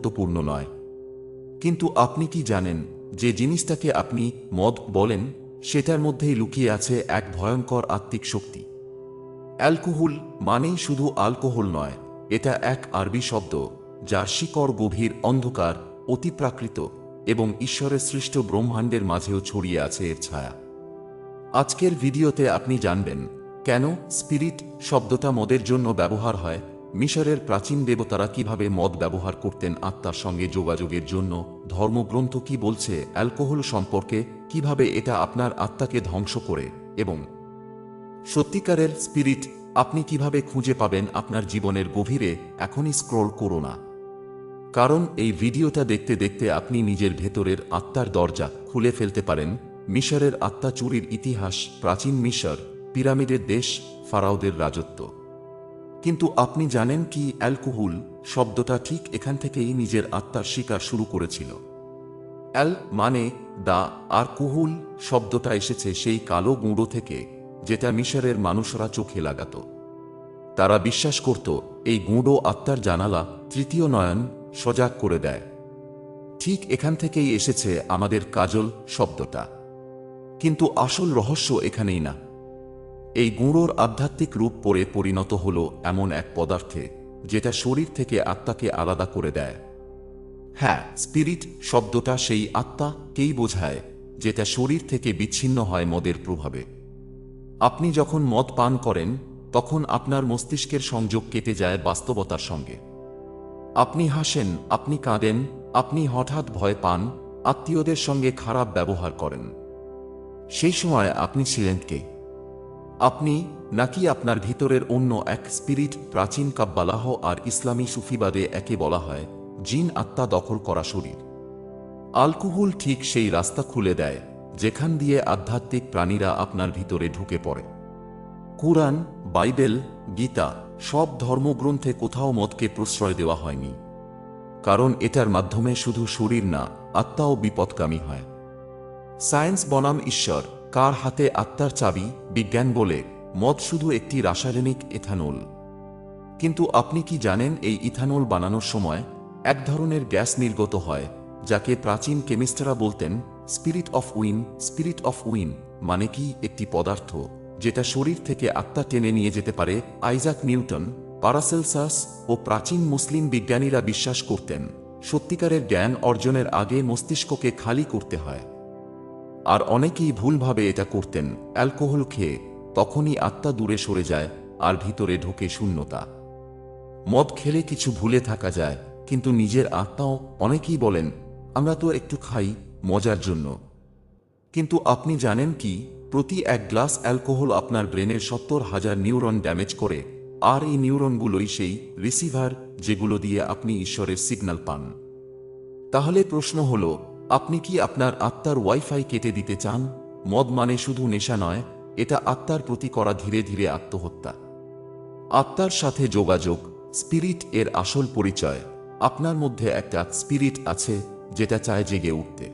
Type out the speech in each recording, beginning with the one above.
গুরুত্বপূর্ণ নয়। কিন্তু আপনি কি জানেন, যে জিনিসটাকে আপনি মদ বলেন, সেটার মধ্যেই লুকিয়ে আছে এক ভয়ঙ্কর আত্মিক শক্তি। অ্যালকোহল মানেই শুধু আলকোহল নয়, এটা এক আরবি শব্দ, যার শিকড় গভীর অন্ধকার, অতিপ্রাকৃত এবং ঈশ্বরের সৃষ্ট ব্রহ্মাণ্ডের মাঝেও ছড়িয়ে আছে এর ছায়া। আজকের ভিডিওতে আপনি জানবেন, কেন স্পিরিট শব্দটা মদের জন্য ব্যবহার হয় মিশরের প্রাচীন দেবতারা কীভাবে মদ ব্যবহার করতেন আত্মার সঙ্গে যোগাযোগের জন্য, ধর্মগ্রন্থ কি বলছে, অ্যালকোহল সম্পর্কে কীভাবে এটা আপনার আত্মাকে ধ্বংস করে, এবং সত্যিকারের স্পিরিট আপনি কীভাবে খুঁজে পাবেন আপনার জীবনের গভীরে, এখনই স্ক্রল করো না। কারণ এই ভিডিওটা দেখতে দেখতে আপনি নিজের ভেতরের আত্মার দরজা খুলে ফেলতে পারেন, মিশরের আত্মা চুরির ইতিহাস, প্রাচীন মিশর, পিরামিডের দেশ, ফারাওদের রাজত্ব। কিন্তু আপনি জানেন কি অ্যালকোহল শব্দটা ঠিক এখান থেকেই নিজের আত্মার শিকার শুরু করেছিল। অ্যাল মানে দা, আর কুহুল শব্দটা এসেছে সেই কালো গুঁড়ো থেকে, যেটা মিশরের মানুষরা চোখে লাগাত। তারা বিশ্বাস করত, এই গুঁড়ো আত্মার জানালা তৃতীয় নয়ন সজাগ করে দেয়। ঠিক এখান থেকেই এসেছে আমাদের কাজল শব্দটা। কিন্তু আসল রহস্য এখানেই না। এই গুঁড়োর আধ্যাত্মিক রূপ পরে পরিণত হল এমন এক পদার্থে, যেটা শরীর থেকে আত্মাকে আলাদা করে দেয়। হ্যাঁ স্পিরিট শব্দটা সেই আত্মাকেই বোঝায়, যেটা শরীর থেকে বিচ্ছিন্ন হয় মদের প্রভাবে। আপনি যখন মদ পান করেন, তখন আপনার মস্তিষ্কের সংযোগ কেটে যায় বাস্তবতার সঙ্গে। আপনি হাসেন, আপনি কাঁদেন, আপনি হঠাৎ ভয় পান, আত্মীয়দের সঙ্গে খারাপ ব্যবহার করেন। সেই সময় আপনি ছিলেন কে? আপনি নাকি আপনার ভিতরের অন্য এক স্পিরিট প্রাচীন কাব্বালাহ আর ইসলামী সুফিবাদে একে বলা হয় জিন আত্মা দখল করা শরীর। আলকোহল ঠিক সেই রাস্তা খুলে দেয়, যেখান দিয়ে আধ্যাত্মিক প্রাণীরা আপনার ভিতরে ঢুকে পড়ে। কুরআন, বাইবেল, গীতা সব ধর্মগ্রন্থে কোথাও মতকে প্রশ্রয় দেওয়া হয়নি। কারণ এটার মাধ্যমে শুধু শরীর না, আত্মাও বিপদকামী হয়। সায়েন্স বনাম ঈশ্বর কার হাতে আত্মার চাবি? বিজ্ঞান বলে, মদ শুধু একটি রাসায়নিক এথানল কিন্তু আপনি কি জানেন এই ইথানল বানানোর সময় এক ধরনের গ্যাস নির্গত হয়, যাকে প্রাচীন কেমিস্টরা বলতেন spirit of wine, spirit of wine মানে কি একটি পদার্থ, যেটা শরীর থেকে আত্মা টেনে নিয়ে যেতে পারে, আইজাক নিউটন, পারাসেলসাস ও প্রাচীন মুসলিম বিজ্ঞানীরা বিশ্বাস করতেন, সত্যিকারের জ্ঞান অর্জনের আগে মস্তিষ্ককে খালি করতে হয়। আর অনেকেই ভুলভাবে এটা করতেন, অ্যালকোহল খেয়ে। তখনই আত্মা দূরে সরে যায় আর ভিতরে ঢোকে শূন্যতা। মদ খেলে কিছু ভুলে থাকা যায়, কিন্তু নিজের আত্মাও অনেকেই বলেন, আমরা তো একটু খাই মজার জন্য। কিন্তু আপনি জানেন কি? প্রতি এক গ্লাস অ্যালকোহল আপনার ব্রেনের সত্তর হাজার নিউরন ড্যামেজ করে, আর এই নিউরনগুলোই সেই রিসিভার যেগুলো দিয়ে আপনি ঈশ্বরের সিগন্যাল পান। তাহলে প্রশ্ন হল আপনি কি আপনার আত্মার ওয়াইফাই কেটে দিতে চান? মদ মানে শুধু নেশা নয়, এটা আত্মার প্রতি করা ধীরে ধীরে আত্মহত্যা। আত্মার সাথে যোগাযোগ, স্পিরিট এর আসল পরিচয়। আপনার মধ্যে একটা স্পিরিট আছে, যেটা চায় জেগে উঠতে।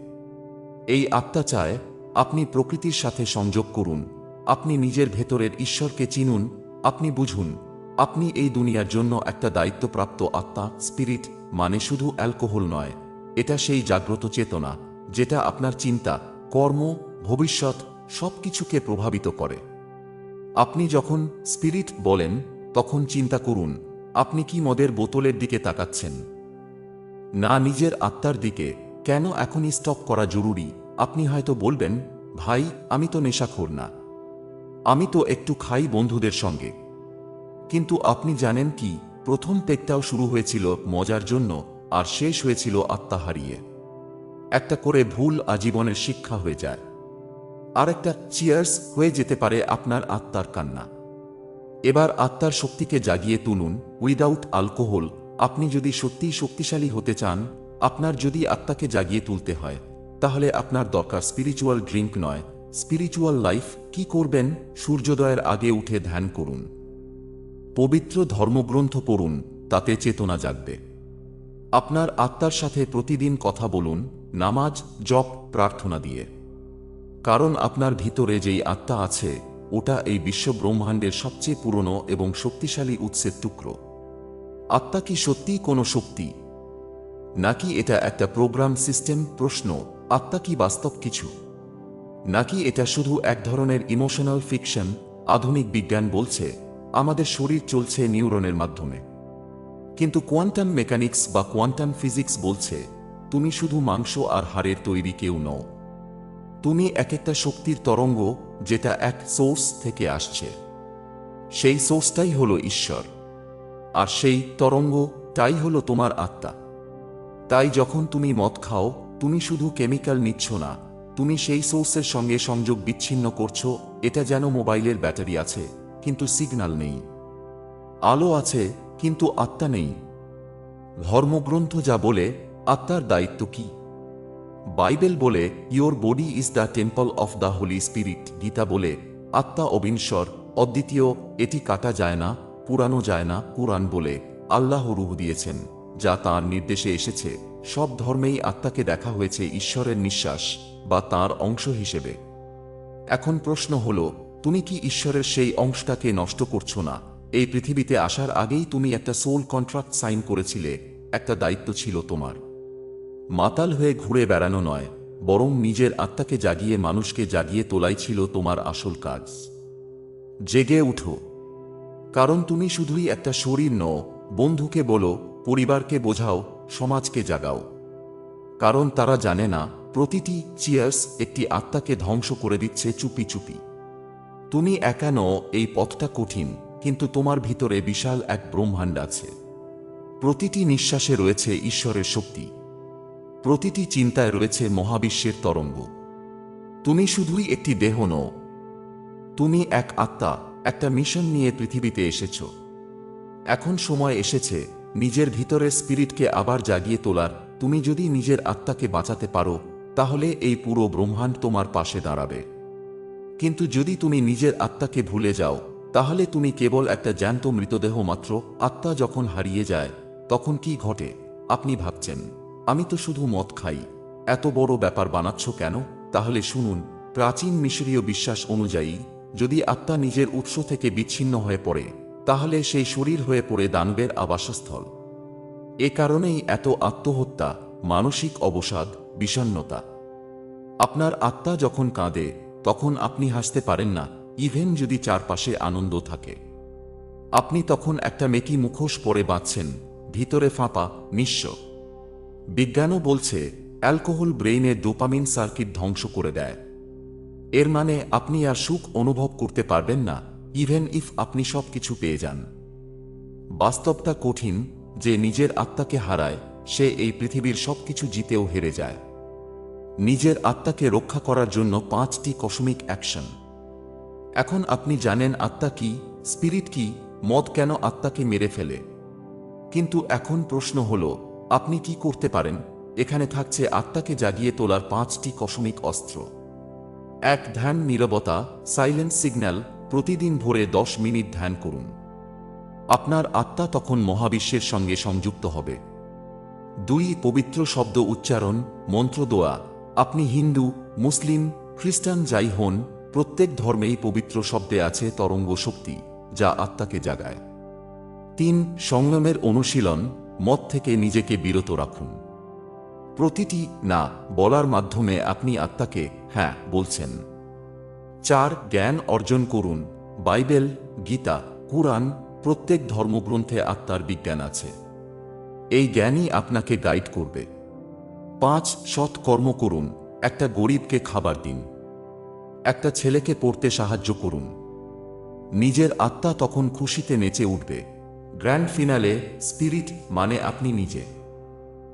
এই আত্মা চায়, আপনি প্রকৃতির সাথে সংযোগ করুন। আপনি নিজের ভেতরের ঈশ্বরকে চিনুন, আপনি বুঝুন, আপনি এই দুনিয়ার জন্য একটা দায়িত্বপ্রাপ্ত আত্মা, স্পিরিট মানে শুধু অ্যালকোহল নয়। এটা সেই জাগ্রত চেতনা যেটা আপনার চিন্তা, কর্ম, ভবিষ্যৎ সবকিছুকে প্রভাবিত করে। আপনি যখন স্পিরিট বলেন, তখন চিন্তা করুন, আপনি কি মদের বোতলের দিকে তাকাচ্ছেন? না, নিজের আত্মার দিকে। কেন এখনই স্টপ করা জরুরি? আপনি হয়তো বলবেন, ভাই, আমি তো নেশাখোর না। আমি তো একটু খাই বন্ধুদের সঙ্গে। কিন্তু আপনি জানেন কি? প্রথম পেকটাও শুরু হয়েছিল মজার জন্য। আর শেষ হয়েছিল আত্মা হারিয়ে। একটা করে ভুল আজীবনের শিক্ষা হয়ে যায়। আর একটা চিয়ার্স হয়ে যেতে পারে আপনার আত্মার কান্না। এবার আত্মার শক্তিকে জাগিয়ে তুলুন উইদাউট আলকোহল আপনি যদি সত্যিই শক্তিশালী হতে চান, আপনার যদি আত্মাকে জাগিয়ে তুলতে হয়, তাহলে আপনার দরকার স্পিরিচুয়াল ড্রিঙ্ক নয়। স্পিরিচুয়াল লাইফ কি করবেন? সূর্যোদয়ের আগে উঠে ধ্যান করুন। পবিত্র ধর্মগ্রন্থ পড়ুন, তাতে চেতনা জাগবে। আপনার আত্মার সাথে প্রতিদিন কথা বলুন, নামাজ, জপ, প্রার্থনা দিয়ে। কারণ আপনার ভিতরে যেই আত্মা আছে, ওটা এই বিশ্ব ব্রহ্মাণ্ডের সবচেয়ে পুরনো এবং শক্তিশালী উৎসের টুকরো। আত্মা কি সত্যিই কোনো শক্তি? নাকি এটা একটা প্রোগ্রাম সিস্টেম, প্রশ্ন, আত্মা কি বাস্তব কিছু? নাকি এটা শুধু এক ধরনের ইমোশনাল ফিকশন, আধুনিক বিজ্ঞান বলছে, আমাদের শরীর চলছে নিউরনের মাধ্যমে? কিন্তু কোয়ান্টাম মেকানিক্স বা কোয়ান্টাম ফিজিক্স বলছে, তুমি শুধু মাংস আর হাড়ের তৈরি কেউ নও। তুমি এক একটা শক্তির তরঙ্গ যেটা এক সোর্স থেকে আসছে। সেই সোর্সটাই হলো ঈশ্বর। আর সেই তরঙ্গটাই হলো তোমার আত্মা। তাই যখন তুমি মদ খাও, তুমি শুধু কেমিক্যাল নিচ্ছ না, তুমি সেই সোর্সের সঙ্গে সংযোগ বিচ্ছিন্ন করছ, এটা যেন মোবাইলের ব্যাটারি আছে, কিন্তু সিগন্যাল নেই। আলো আছে কিন্তু আত্মা নেই। ধর্মগ্রন্থ যা বলে, আত্মার দায়িত্ব কি? বাইবেল বলে your body is the temple of the holy spirit Gita বলে, আত্মা অবিনশ্বর, অদ্বিতীয়, এটি কাটা যায় না, পুরানো যায় না কুরআন বলে, আল্লাহ রুহ দিয়েছেন, যা তাঁর নির্দেশে এসেছে। সব ধর্মেই আত্মাকে দেখা হয়েছে ঈশ্বরের নিঃশ্বাস বা তার অংশ হিসেবে। এখন প্রশ্ন হল, তুমি কি ঈশ্বরের সেই অংশটাকে নষ্ট করছ না? এই পৃথিবীতে আসার আগেই তুমি একটা সোল কন্ট্রাক্ট সাইন করেছিলে, একটা দায়িত্ব ছিল তোমার। মাতাল হয়ে ঘুরে বেড়ানো নয়, বরং নিজের আত্মাকে জাগিয়ে মানুষকে জাগিয়ে তোলাই ছিল তোমার আসল কাজ। জেগে উঠো। কারণ তুমি শুধুই একটা শরীর নও, বন্ধুকে বলো, পরিবারকে বোঝাও, সমাজকে জাগাও। কারণ তারা জানে না, প্রতিটি চিয়ার্স একটি আত্মাকে ধ্বংস করে দিচ্ছে চুপি চুপি। তুমি একা নও, এই পথটা কঠিন। কিন্তু তোমার ভিতরে বিশাল এক ব্রহ্মাণ্ড আছে। প্রতিটি নিঃশ্বাসে রয়েছে ঈশ্বরের শক্তি। প্রতিটি চিন্তায় রয়েছে মহাবিশ্বের তরঙ্গ। তুমি শুধুই একটি দেহ নও, তুমি এক আত্মা, একটা মিশন নিয়ে পৃথিবীতে এসেছ। এখন সময় এসেছে, নিজের ভিতরের স্পিরিটকে আবার জাগিয়ে তোলার। তুমি যদি নিজের আত্মাকে বাঁচাতে পারো, তাহলে এই পুরো ব্রহ্মাণ্ড তোমার পাশে দাঁড়াবে। কিন্তু যদি তুমি নিজের আত্মাকে ভুলে যাও তাহলে তুমি কেবল একটা জ্যান্ত মৃতদেহ মাত্র, আত্মা যখন হারিয়ে যায়, তখন কি ঘটে? আপনি ভাবছেন, আমি তো শুধু মদ খাই। এত বড় ব্যাপার বানাচ্ছ কেন? তাহলে শুনুন, প্রাচীন মিশরীয় বিশ্বাস অনুযায়ী, যদি আত্মা নিজের উৎস থেকে বিচ্ছিন্ন হয়ে পড়ে, তাহলে সেই শরীর হয়ে পড়ে দানবের আবাসস্থল। এ কারণেই এত আত্মহত্যা, মানসিক অবসাদ বিষণ্নতা আপনার আত্মা যখন কাঁদে, তখন আপনি হাসতে পারেন না। ইভেন যদি চারপাশে আনন্দ থাকে। আপনি তখন একটা মেকি মুখোশ পরে বাঁচছেন ভিতরে ফাঁপা, নিঃস্ব। বিজ্ঞানও বলছে, অ্যালকোহল ব্রেইনে ডোপামিন সার্কিট ধ্বংস করে দেয়। এর মানে আপনি আর সুখ অনুভব করতে পারবেন না, ইভেন ইফ আপনি সব কিছু পেয়ে যান। বাস্তবটা কঠিন, যে নিজের আত্মাকে হারায়, সে এই পৃথিবীর সবকিছু জিতেও হেরে যায়। নিজের আত্মাকে রক্ষা করার জন্য পাঁচটি কসমিক অ্যাকশন। এখন আপনি জানেন আত্মা কি, স্পিরিট কি, মদ কেন আত্মাকে মেরে ফেলে? কিন্তু এখন প্রশ্ন হল, আপনি কি করতে পারেন? এখানে থাকছে আত্মাকে জাগিয়ে তোলার পাঁচটি কসমিক অস্ত্র। এক, ধ্যান নীরবতা, সাইলেন্ট সিগন্যাল, প্রতিদিন ভোরে দশ মিনিট ধ্যান করুন। আপনার আত্মা তখন মহাবিশ্বের সঙ্গে সংযুক্ত হবে। দুই, পবিত্র শব্দ উচ্চারণ, মন্ত্র দোয়া। আপনি হিন্দু, মুসলিম, খ্রিস্টান যাই হন প্রত্যেক ধর্মেই পবিত্র শব্দে আছে তরঙ্গ শক্তি, যা আত্মাকে জাগায়। তিন সংযমের অনুশীলন, মত থেকে নিজেকে বিরত রাখুন। প্রতিটি, না, বলার মাধ্যমে আপনি আত্মাকে হ্যাঁ বলছেন। চার, জ্ঞান অর্জন করুন। বাইবেল, গীতা, কুরআন, প্রত্যেক ধর্মগ্রন্থে আত্মার বিজ্ঞান আছে। এই জ্ঞানই আপনাকে গাইড করবে। পাঁচ সৎ কর্ম করুন। একটা গরিবকে খাবার দিন। একটা ছেলেকে পড়তে সাহায্য করুন। নিজের আত্মা তখন খুশিতে নেচে উঠবে। গ্র্যান্ড ফিনালে, স্পিরিট মানে আপনি নিজে।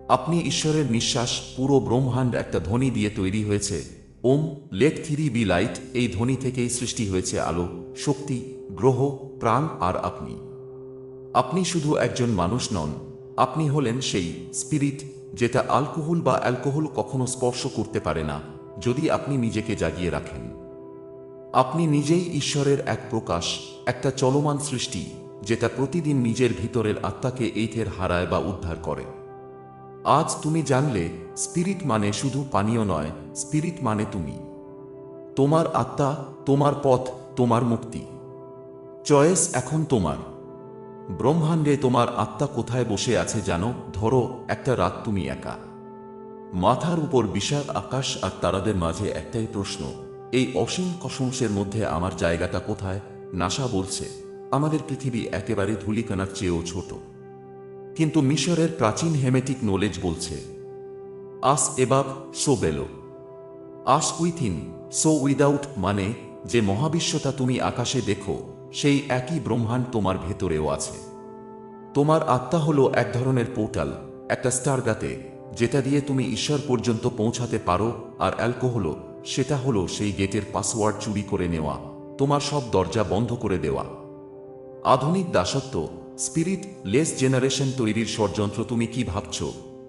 আপনি ঈশ্বরের নিঃশ্বাস, পুরো ব্রহ্মাণ্ড একটা ধ্বনি দিয়ে তৈরি হয়েছে। Om, let there be light, এই ধ্বনি থেকেই সৃষ্টি হয়েছে আলো, শক্তি, গ্রহ, প্রাণ আর আপনি। আপনি শুধু একজন মানুষ নন, আপনি হলেন সেই স্পিরিট যেটা আলকোহল বা অ্যালকোহল কখনো স্পর্শ করতে পারে না, যদি আপনি নিজেকে জাগিয়ে রাখেন। আপনি নিজেই ঈশ্বরের এক প্রকাশ, একটা চলমান সৃষ্টি, যেটা প্রতিদিন নিজের ভিতরের আত্মাকে এইথের হারায় বা উদ্ধার করে। আজ তুমি জানলে, স্পিরিট মানে শুধু পানীয় নয়, স্পিরিট মানে তুমি। তোমার আত্মা, তোমার পথ, তোমার মুক্তি। চয়েস এখন তোমার। ব্রহ্মাণ্ডে তোমার আত্মা কোথায় বসে আছে জানো? ধরো, একটা রাত তুমি একা। মাথার উপর বিশাল আকাশ আর তারাদের মাঝে একটাই প্রশ্ন এই অসীম কসমসের মধ্যে আমার জায়গাটা কোথায়? নাসা বলছে, আমাদের পৃথিবী একেবারে ধুলিকানার চেয়েও ছোট। কিন্তু মিশরের প্রাচীন হেমেটিক নলেজ বলছে, as above, so below. As within, so without মানে যে মহাবিশ্বটা তুমি আকাশে দেখো, সেই একই ব্রহ্মাণ্ড তোমার ভেতরেও আছে। তোমার আত্মা হলো এক ধরনের পোর্টাল, একটা স্টারগাতে, যেটা দিয়ে তুমি ঈশ্বর পর্যন্ত পৌঁছাতে পারো আর অ্যালকোহল সেটা হলো সেই গেটের পাসওয়ার্ড চুরি করে নেওয়া, তোমার সব দরজা বন্ধ করে দেওয়া। আধুনিক দাসত্ব, স্পিরিট লেস জেনারেশন তৈরির ষড়যন্ত্র তুমি কি ভাবছ?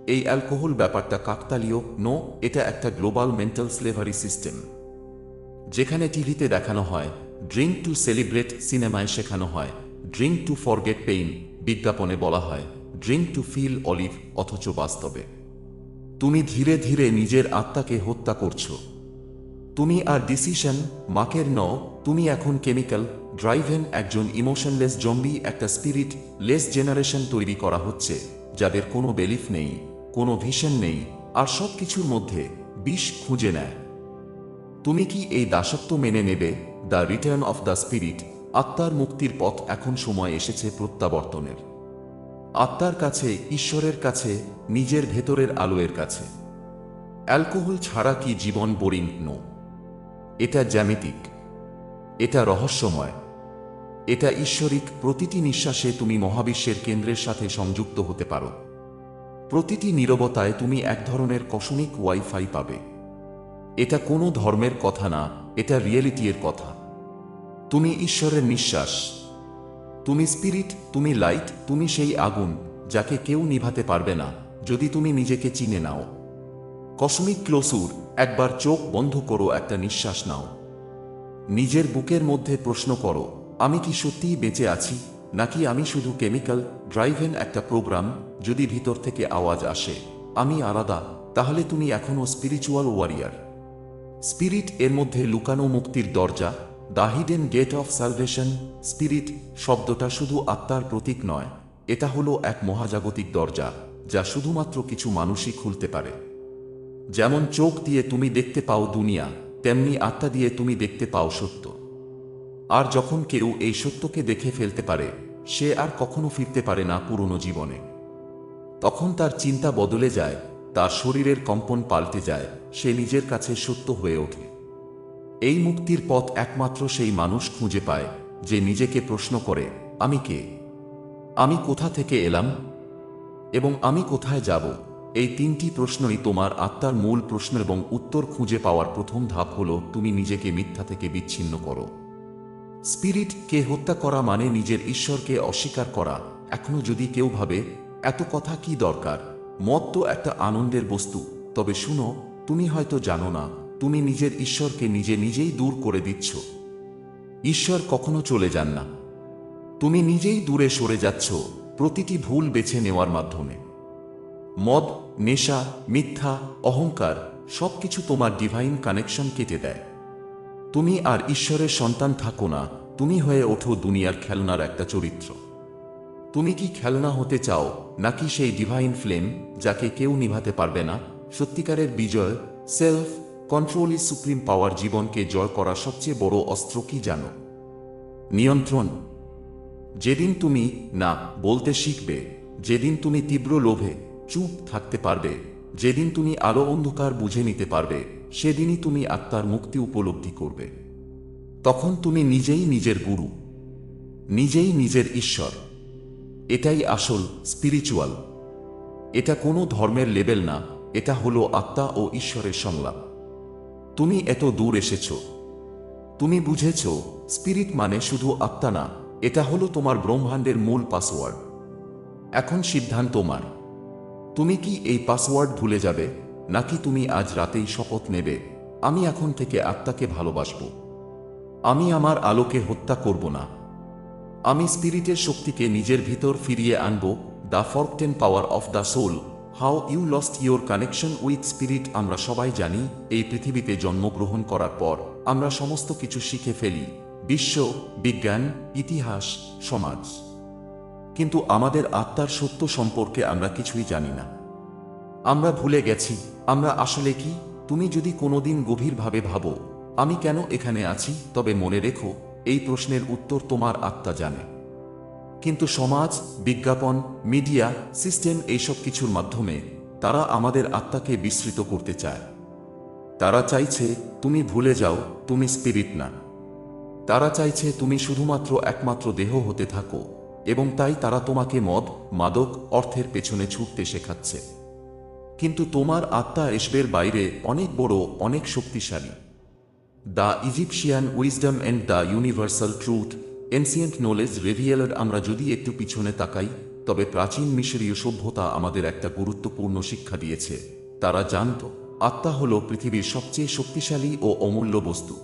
এই অ্যালকোহল ব্যাপারটা কাকতালীয়, নো, এটা একটা গ্লোবাল মেন্টাল স্লেভারি সিস্টেম। যেখানে টিভিতে দেখানো হয়, ড্রিঙ্ক টু সেলিব্রেট সিনেমায় শেখানো হয়, ড্রিঙ্ক টু ফরগেট পেইন, বিজ্ঞাপনে বলা হয়, ড্রিঙ্ক টু ফিল অলিভ, অথচ বাস্তবে। তুমি ধীরে ধীরে নিজের আত্মাকে হত্যা করছ। তুমি আর ডিসিশন মাকের ন তুমি এখন কেমিক্যাল ড্রাইভেন একজন ইমোশনলেস জম্বি একটা স্পিরিট লেস জেনারেশন তৈরি করা হচ্ছে, যাদের কোনো বেলিফ নেই, কোনো ভিশন নেই, আর সব কিছুর মধ্যে বিষ খুঁজে নেয়। তুমি কি এই দাসত্ব মেনে নেবে? The return of the spirit আত্মার মুক্তির পথ এখন সময় এসেছে প্রত্যাবর্তনের। আত্মার কাছে, ঈশ্বরের কাছে, নিজের ভেতরের আলোয়ের কাছে। অ্যালকোহল ছাড়া কি জীবন বোরিং নো এটা জ্যামিতিক, এটা রহস্যময়, এটা ঈশ্বরিক প্রতিটি নিঃশ্বাসে তুমি মহাবিশ্বের কেন্দ্রের সাথে সংযুক্ত হতে পারো। প্রতিটি নীরবতায় তুমি এক ধরনের কসমিক ওয়াইফাই পাবে। এটা কোনো ধর্মের কথা না, এটা রিয়েলিটির কথা। তুমি ঈশ্বরের নিঃশ্বাস, তুমি স্পিরিট, তুমি লাইট, তুমি সেই আগুন যাকে কেউ নিভাতে পারবে না, যদি তুমি নিজেকে চিনে নাও। কসমিক ক্লোসুর একবার চোখ বন্ধ করো, একটা নিঃশ্বাস নাও। নিজের বুকের মধ্যে প্রশ্ন করো, আমি কি সত্যিই বেঁচে আছি? নাকি আমি শুধু কেমিক্যাল ড্রাইভেন একটা প্রোগ্রাম, যদি ভিতর থেকে আওয়াজ আসে, আমি আলাদা, তাহলে তুমি এখনও স্পিরিচুয়াল ওয়ারিয়ার। স্পিরিট এর মধ্যে লুকানো মুক্তির দরজা, the hidden gate of salvation, spirit শব্দটা শুধু আত্মার প্রতীক নয়, এটা হলো এক মহাজাগতিক দরজা, যা শুধুমাত্র কিছু মানুষই খুলতে পারে। যেমন চোখ দিয়ে তুমি দেখতে পাও দুনিয়া, তেমনি আত্মা দিয়ে তুমি দেখতে পাও সত্য। আর যখন কেউ এই সত্যকে দেখে ফেলতে পারে, সে আর কখনো ফিরতে পারে না পুরনো জীবনে। তখন তার চিন্তা বদলে যায়, তার শরীরের কম্পন পাল্টে যায়, সে নিজের কাছে সত্য হয়ে ওঠে। এই মুক্তির পথ একমাত্র সেই মানুষ খুঁজে পায়, যে নিজেকে প্রশ্ন করে, আমি কে? আমি কোথা থেকে এলাম? এবং আমি কোথায় যাব? এই তিনটি প্রশ্নই তোমার আত্মার মূল প্রশ্ন এবং উত্তর খুঁজে পাওয়ার প্রথম ধাপ হল তুমি নিজেকে মিথ্যা থেকে বিচ্ছিন্ন করো। স্পিরিটকে হত্যা করা মানে নিজের ঈশ্বরকে অস্বীকার করা। এখনও যদি কেউ ভাবে, এত কথা কি দরকার? মত তো একটা আনন্দের বস্তু। তবে শুনো, তুমি হয়তো জানো না, তুমি নিজের ঈশ্বরকে নিজে নিজেই দূর করে দিচ্ছ। ঈশ্বর কখনো চলে যান না। তুমি নিজেই দূরে সরে যাচ্ছ। প্রতিটি ভুল বেছে নেওয়ার মাধ্যমে। মদ, নেশা, মিথ্যা, অহংকার সবকিছু তোমার ডিভাইন কানেকশন কেটে দেয়। তুমি আর ঈশ্বরের সন্তান থাকো না, তুমি হয়ে ওঠো দুনিয়ার খেলনার একটা চরিত্র। তুমি কি খেলনা হতে চাও, নাকি সেই ডিভাইন ফ্লেম যাকে কেউ নিভাতে পারবে না? সত্যিকারের বিজয় self control is supreme power জীবনকে জয় করা সবচেয়ে বড় অস্ত্র কি জানো? নিয়ন্ত্রণ। যেদিন তুমি না, বলতে শিখবে, যেদিন তুমি তীব্র লোভে চুপ থাকতে পারবে। যেদিন তুমি আলো অন্ধকার বুঝে নিতে পারবে, সেদিনই তুমি আত্মার মুক্তি উপলব্ধি করবে। তখন তুমি নিজেই নিজের গুরু, নিজেই নিজের ঈশ্বর। এটাই আসল স্পিরিচুয়াল এটা কোনো ধর্মের লেবেল না, এটা হলো আত্মা ও ঈশ্বরের সংলাপ। তুমি এত দূর এসেছ। তুমি বুঝেছ স্পিরিট মানে শুধু আত্মা না, এটা হলো তোমার ব্রহ্মাণ্ডের মূল পাসওয়ার্ড এখন সিদ্ধান্ত তোমার। তুমি কি এই পাসওয়ার্ড ভুলে যাবে, নাকি তুমি আজ রাতেই শপথ নেবে? আমি এখন থেকে আত্মাকে ভালোবাসব। আমি আমার আলোকে হত্যা করব না। আমি স্পিরিটের শক্তিকে নিজের ভিতর ফিরিয়ে আনব, the forgotten power of the soul, how you lost your connection with spirit? আমরা সবাই জানি, এই পৃথিবীতে জন্মগ্রহণ করার পর আমরা সমস্ত কিছু শিখে ফেলি। বিশ্ব, বিজ্ঞান, ইতিহাস, সমাজ। কিন্তু আমাদের আত্মার সত্য সম্পর্কে আমরা কিছুই জানি না। আমরা ভুলে গেছি, আমরা আসলে কি? তুমি যদি কোনোদিন গভীরভাবে ভাবো, আমি কেন এখানে আছি, তবে মনে রেখো, এই প্রশ্নের উত্তর তোমার আত্মা জানে। কিন্তু সমাজ, বিজ্ঞাপন, মিডিয়া, সিস্টেম এইসব কিছুর মাধ্যমে তারা আমাদের আত্মাকে বিস্মৃত করতে চায়। তারা চাইছে, তুমি ভুলে যাও, তুমি স্পিরিট না। তারা চাইছে, তুমি শুধুমাত্র একমাত্র দেহ হতে থাকো। এবং তাই তারা তোমাকে মদ, মাদক, অর্থের পেছনে ছুটতে শেখাচ্ছে। কিন্তু তোমার আত্মা এসবের বাইরে অনেক বড়, অনেক শক্তিশালী। The Egyptian wisdom and the universal truth, ancient knowledge revealer আমরা যদি একটু পিছনে তাকাই, তবে প্রাচীন মিশরীয় সভ্যতা আমাদের একটা গুরুত্বপূর্ণ শিক্ষা দিয়েছে। তারা জানত, আত্মা হল পৃথিবীর সবচেয়ে শক্তিশালী ও অমূল্য বস্তু।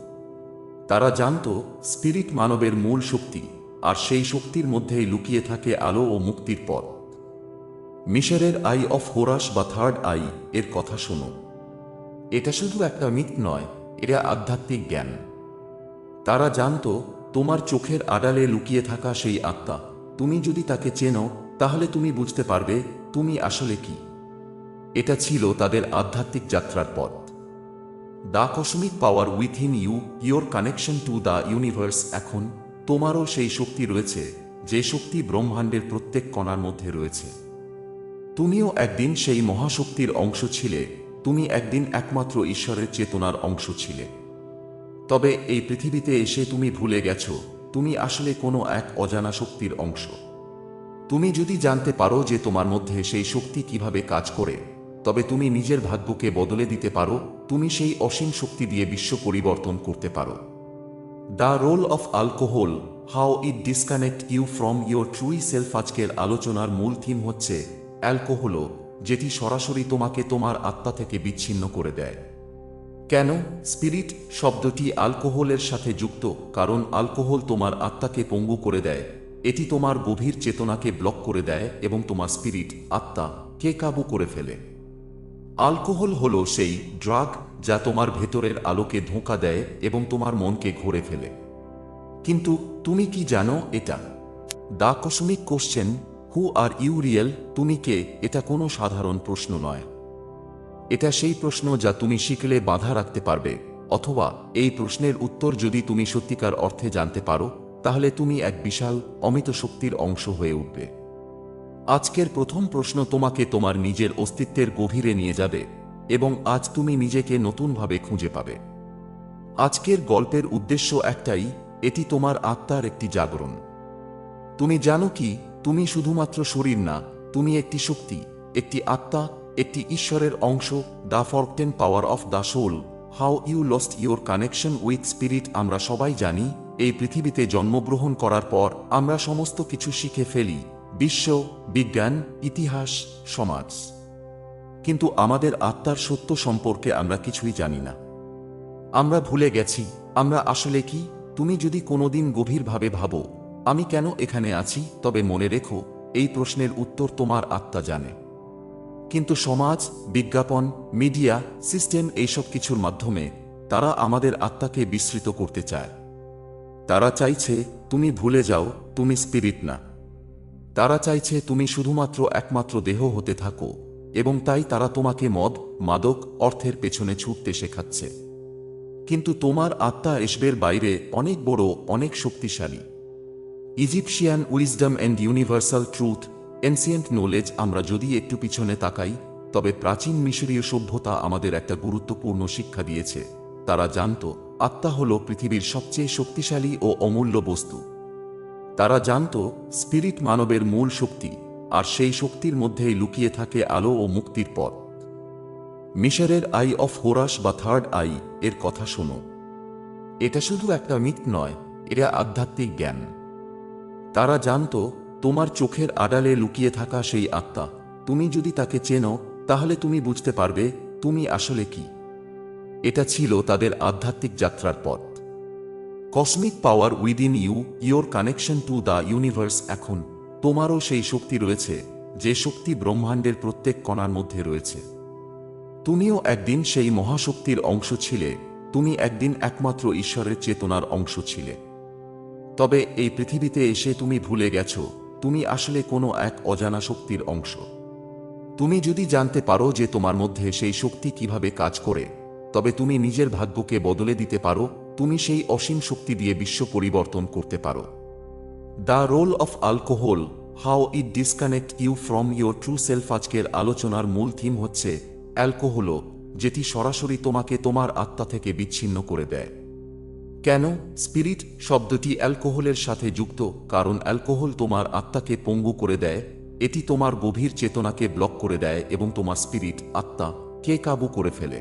তারা জানত, স্পিরিট মানবের মূল শক্তি আর সেই শক্তির মধ্যেই লুকিয়ে থাকে আলো ও মুক্তির পথ। মিশরের আই অফ হোরাস বা থার্ড আই এর কথা শোনো। এটা শুধু একটা মিথ নয়, এটা আধ্যাত্মিক জ্ঞান। তারা জানত, তোমার চোখের আড়ালে লুকিয়ে থাকা সেই আত্মা। তুমি যদি তাকে চেনো, তাহলে তুমি বুঝতে পারবে, তুমি আসলে কি। এটা ছিল তাদের আধ্যাত্মিক যাত্রার পথ। The cosmic power within you, your connection to the universe এখন তোমারও সেই শক্তি রয়েছে, যে শক্তি ব্রহ্মাণ্ডের প্রত্যেক কণার মধ্যে রয়েছে। তুমিও একদিন সেই মহাশক্তির অংশ ছিলে, তুমি একদিন একমাত্র ঈশ্বরের চেতনার অংশ ছিলে। তবে এই পৃথিবীতে এসে তুমি ভুলে গেছো, তুমি আসলে কোনো এক অজানা শক্তির অংশ। তুমি যদি জানতে পারো যে তোমার মধ্যে সেই শক্তি কীভাবে কাজ করে, তবে তুমি নিজের ভাগ্যকে বদলে দিতে পারো, তুমি সেই অসীম শক্তি দিয়ে বিশ্ব পরিবর্তন করতে পারো। The role of alcohol how it disconnect you from your true self আজকের আলোচনার মূল থিম হচ্ছে অ্যালকোহল যেটি সরাসরি তোমাকে তোমার আত্মা থেকে বিচ্ছিন্ন করে দেয়। কেন? স্পিরিট শব্দটি আলকোহলের সাথে যুক্ত, কারণ আলকোহল তোমার আত্মাকে পঙ্গু করে দেয়। এটি তোমার গভীর চেতনাকে ব্লক করে দেয় এবং তোমার স্পিরিট আত্মা, কে কাবু করে ফেলে। আলকোহল হল সেই ড্রাগ যা তোমার ভেতরের আলোকে ধোঁকা দেয় এবং তোমার মনকে ঘুরে ফেলে। কিন্তু তুমি কি জানো এটা? The cosmic question, who are you real? তুমি কে? এটা কোনো সাধারণ প্রশ্ন নয়। এটা সেই প্রশ্ন যা তুমি শিখলে বাধা রাখতে পারবে, অথবা এই প্রশ্নের উত্তর যদি তুমি সত্যিকার অর্থে জানতে পারো, তাহলে তুমি এক বিশাল, অমিত শক্তির অংশ হয়ে উঠবে। আজকের প্রথম প্রশ্ন তোমাকে তোমার নিজের অস্তিত্বের গভীরে নিয়ে যাবে। এবং আজ তুমি নিজেকে নতুনভাবে খুঁজে পাবে। আজকের গল্পের উদ্দেশ্য একটাই, এটি তোমার আত্মার একটি জাগরণ। তুমি জানো কি, তুমি শুধুমাত্র শরীর না, তুমি একটি শক্তি, একটি আত্মা, একটি ঈশ্বরের অংশ, the forgotten power of the soul, how you lost your connection with spirit আমরা সবাই জানি, এই পৃথিবীতে জন্মগ্রহণ করার পর আমরা সমস্ত কিছু শিখে ফেলি, বিশ্ব, বিজ্ঞান, ইতিহাস, সমাজ। কিন্তু আমাদের আত্মার সত্য সম্পর্কে আমরা কিছুই জানি না। আমরা ভুলে গেছি, আমরা আসলে কি? তুমি যদি কোনোদিন গভীরভাবে ভাবো, আমি কেন এখানে আছি, তবে মনে রেখো, এই প্রশ্নের উত্তর তোমার আত্মা জানে। কিন্তু সমাজ, বিজ্ঞাপন, মিডিয়া, সিস্টেম এইসব কিছুর মাধ্যমে তারা আমাদের আত্মাকে বিস্মৃত করতে চায়। তারা চাইছে, তুমি ভুলে যাও, তুমি স্পিরিট না। তারা চাইছে, তুমি শুধুমাত্র একমাত্র দেহ হতে থাকো। এবং তাই তারা তোমাকে মদ, মাদক, অর্থের পেছনে ছুটতে শেখাচ্ছে। কিন্তু তোমার আত্মা এসবের বাইরে অনেক বড়, অনেক শক্তিশালী। Egyptian wisdom and universal truth, ancient knowledge আমরা যদি একটু পিছনে তাকাই, তবে প্রাচীন মিশরীয় সভ্যতা আমাদের একটা গুরুত্বপূর্ণ শিক্ষা দিয়েছে। তারা জানত, আত্মা হল পৃথিবীর সবচেয়ে শক্তিশালী ও অমূল্য বস্তু। তারা জানত, স্পিরিট মানবের মূল শক্তি আর সেই শক্তির মধ্যেই লুকিয়ে থাকে আলো ও মুক্তির পথ। মিশরের আই অফ হোরাস বা থার্ড আই এর কথা শোনো। এটা শুধু একটা মিথ নয়, এটা আধ্যাত্মিক জ্ঞান। তারা জানত, তোমার চোখের আড়ালে লুকিয়ে থাকা সেই আত্মা। তুমি যদি তাকে চেনো, তাহলে তুমি বুঝতে পারবে, তুমি আসলে কি। এটা ছিল তাদের আধ্যাত্মিক যাত্রার পথ। Cosmic power within you your connection to the universe এখন। তোমারও সেই শক্তি রয়েছে, যে শক্তি ব্রহ্মাণ্ডের প্রত্যেক কণার মধ্যে রয়েছে। তুমিও একদিন সেই মহাশক্তির অংশ ছিলে, তুমি একদিন একমাত্র ঈশ্বরের চেতনার অংশ ছিলে। তবে এই পৃথিবীতে এসে তুমি ভুলে গেছ, তুমি আসলে কোনো এক অজানা শক্তির অংশ। তুমি যদি জানতে পারো যে তোমার মধ্যে সেই শক্তি কীভাবে কাজ করে, তবে তুমি নিজের ভাগ্যকে বদলে দিতে পারো, তুমি সেই অসীম শক্তি দিয়ে বিশ্ব পরিবর্তন করতে পারো। The role of alcohol how it disconnect you from your true self আজকের আলোচনার মূল থিম হচ্ছে অ্যালকোহল যেটি সরাসরি তোমাকে তোমার আত্মা থেকে বিচ্ছিন্ন করে দেয়। কেন? স্পিরিট শব্দটি অ্যালকোহলের সাথে যুক্ত, কারণ অ্যালকোহল তোমার আত্মাকে পঙ্গু করে দেয়, এটি তোমার গভীর চেতনাকে ব্লক করে দেয় এবং তোমার স্পিরিট, আত্মা, কে কাবু করে ফেলে।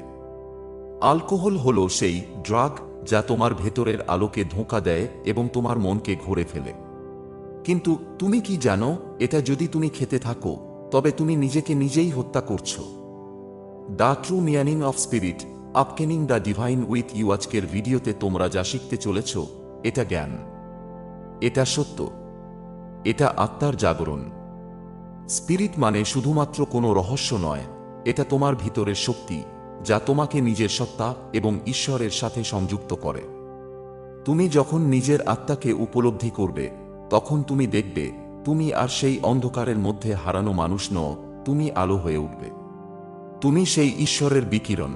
অ্যালকোহল হল সেই ড্রাগ যা তোমার ভেতরের আলোকে ধোঁকা দেয় এবং তোমার মনকে ঘুরে ফেলে। কিন্তু তুমি কি জানো, এটা যদি তুমি খেতে থাকো, তবে তুমি নিজেকে নিজেই হত্যা করছ। The true meaning of spirit, আপকেনিং the divine with you আজকের ভিডিওতে তোমরা যা শিখতে চলেছ, এটা জ্ঞান। এটা সত্য। এটা আত্মার জাগরণ। স্পিরিট মানে শুধুমাত্র কোনো রহস্য নয়, এটা তোমার ভিতরের শক্তি, যা তোমাকে নিজের সত্তা এবং ঈশ্বরের সাথে সংযুক্ত করে। তুমি যখন নিজের আত্মাকে উপলব্ধি করবে তখন তুমি দেখবে, তুমি আর সেই অন্ধকারের মধ্যে হারানো মানুষ নও তুমি আলো হয়ে উঠবে। তুমি সেই ঈশ্বরের বিকিরণ।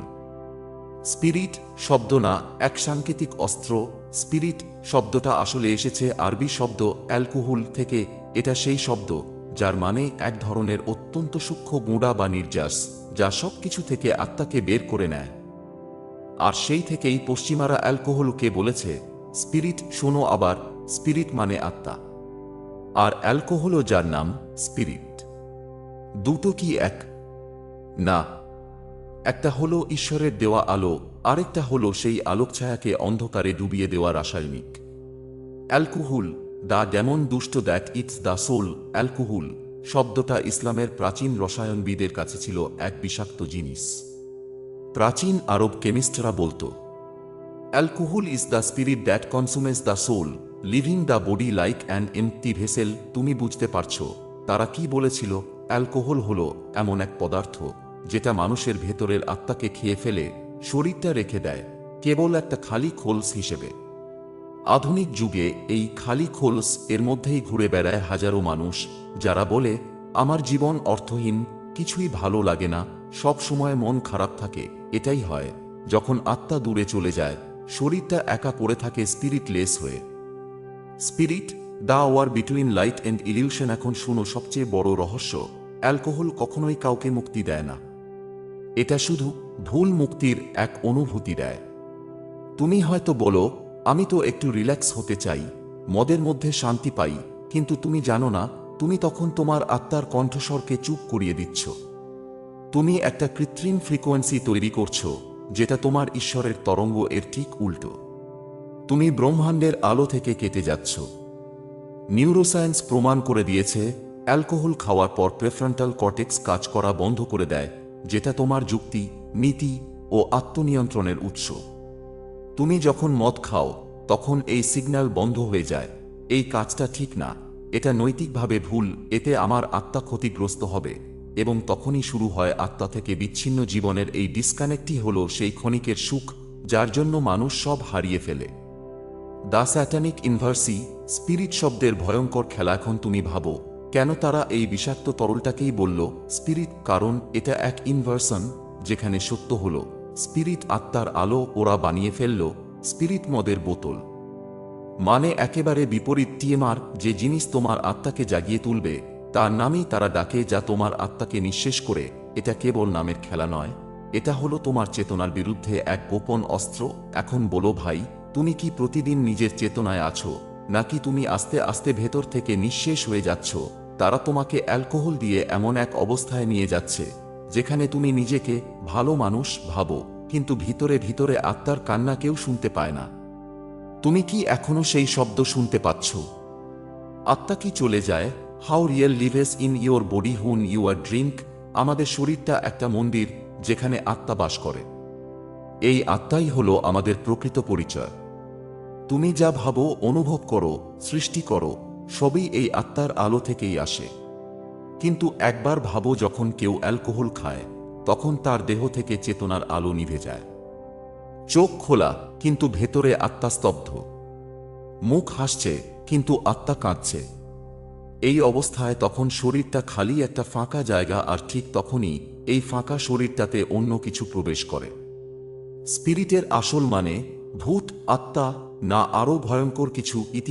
স্পিরিট শব্দ না, এক সাংকেতিক অস্ত্র। স্পিরিট শব্দটা আসলে এসেছে আরবি শব্দ অ্যালকোহল থেকে, এটা সেই শব্দ, যার মানে এক ধরনের অত্যন্ত সূক্ষ্ম গুঁড়া বা নির্যাস, যা সব কিছু থেকে আত্মাকে বের করে নেয়। আর সেই থেকেই পশ্চিমারা অ্যালকোহলকে বলেছে, স্পিরিট, শোনো আবার স্পিরিট মানে আত্মা, আর অ্যালকোহলও যার নাম স্পিরিট। দুটো কি এক? না, একটা হলো ঈশ্বরের দেওয়া আলো, আরেকটা হলো সেই আলোকছায়াকে অন্ধকারে ডুবিয়ে দেওয়া রাসায়নিক। অ্যালকোহল দ্য ডেমন দুষ্ট that eats the soul. Alcohol, শব্দটা ইসলামের প্রাচীন রসায়নবিদের কাছে ছিল এক বিষাক্ত জিনিস। প্রাচীন আরব কেমিস্টরা বলতো, alcohol is the spirit that consumes the soul. Leaving the body like an empty vessel তুমি বুঝতে পারছ, তারা কি বলেছিল? অ্যালকোহল হলো এমন এক পদার্থ, যেটা মানুষের ভেতরের আত্মাকে খেয়ে ফেলে, শরীরটা রেখে দেয়, কেবল একটা খালি খোলস হিসেবে। আধুনিক যুগে এই খালি খোলস এর মধ্যেই ঘুরে বেড়ায় হাজারো মানুষ, যারা বলে, আমার জীবন অর্থহীন, কিছুই ভালো লাগে না, সব সময় মন খারাপ থাকে। এটাই হয়, যখন আত্মা দূরে চলে যায়, শরীরটা একা পড়ে থাকে স্পিরিটলেস হয়ে। Spirit the war between light and illusion এখন শুনো সবচেয়ে বড় রহস্য। অ্যালকোহল কখনোই কাউকে মুক্তি দেয় না। এটা শুধু ভুল মুক্তির এক অনুভূতি দেয়। তুমি হয়তো বলো, আমি তো একটু রিল্যাক্স হতে চাই, মদের মধ্যে শান্তি পাই, কিন্তু তুমি জানো না, তুমি তখন তোমার আত্মার কণ্ঠস্বরকে চুপ করিয়ে দিচ্ছ। তুমি একটা কৃত্রিম ফ্রিকোয়েন্সি তৈরি করছ, যেটা তোমার ঈশ্বরের তরঙ্গ এর ঠিক উল্টো। তুমি ব্রহ্মাণ্ডের আলো থেকে কেটে যাচ্ছ। নিউরোসায়েন্স প্রমাণ করে দিয়েছে, অ্যালকোহল খাওয়ার পর প্রেফ্রন্টাল কর্টেক্স কাজ করা বন্ধ করে দেয়, যেটা তোমার যুক্তি, নীতি ও আত্মনিয়ন্ত্রণের উৎস। তুমি যখন মদ খাও, তখন এই সিগন্যাল বন্ধ হয়ে যায়। এই কাজটা ঠিক না, এটা নৈতিকভাবে ভুল, এতে আমার আত্মা ক্ষতিগ্রস্ত হবে। এবং তখনই শুরু হয় আত্মা থেকে বিচ্ছিন্ন জীবনের এই ডিসকানেক্টই হল সেই ক্ষণিকের সুখ, যার জন্য মানুষ সব হারিয়ে ফেলে। দ্য স্যাটানিক ইনভার্সি স্পিরিট শব্দের ভয়ঙ্কর খেলা এখন তুমি ভাবো। কেন তারা এই বিষাক্ত তরলটাকেই বলল, স্পিরিট কারণ এটা এক ইনভার্সন যেখানে সত্য হল। স্পিরিট আত্মার আলো ওরা বানিয়ে ফেলল, স্পিরিট মদের বোতল। মানে একেবারে বিপরীত টিএমআর যে জিনিস তোমার আত্মাকে জাগিয়ে তুলবে, তার নামই তারা ডাকে যা তোমার আত্মাকে নিঃশেষ করে। এটা কেবল নামের খেলা নয়, এটা হলো তোমার চেতনার বিরুদ্ধে এক গোপন অস্ত্র। এখন বলো ভাই তুমি কি প্রতিদিন নিজের চেতনায় আছো, নাকি তুমি আস্তে আস্তে ভেতর থেকে নিঃশেষ হয়ে যাচ্ছ? তারা তোমাকে অ্যালকোহল দিয়ে এমন এক অবস্থায় নিয়ে যাচ্ছে, যেখানে তুমি নিজেকে ভালো মানুষ ভাবো, কিন্তু ভিতরে ভিতরে আত্মার কান্না কেউ শুনতে পায় না। তুমি কি এখনও সেই শব্দ শুনতে পাচ্ছ? আত্মা কি চলে যায়? How real lives in your body when you are drink আমাদের শরীরটা একটা মন্দির, যেখানে আত্মা বাস করে। এই আত্মাই হলো আমাদের প্রকৃত পরিচয়। তুমি যা ভাবো, অনুভব করো, সৃষ্টি করো, সবই এই আত্মার আলো থেকেই আসে। কিন্তু একবার ভাবো যখন কেউ অ্যালকোহল খায়, তখন তার দেহ থেকে চেতনার আলো নিভে যায়। চোখ খোলা, কিন্তু ভেতরে আত্মা স্তব্ধ। মুখ হাসছে, কিন্তু আত্মা কাঁদছে। এই অবস্থায় তখন শরীরটা খালি একটা ফাঁকা জায়গা, আর ঠিক তখনই এই ফাঁকা শরীরটাতে অন্য কিছু প্রবেশ করে। স্পিরিটের আসল মানে ভূত, আত্মা না আরও ভয়ঙ্কর কিছু ইতি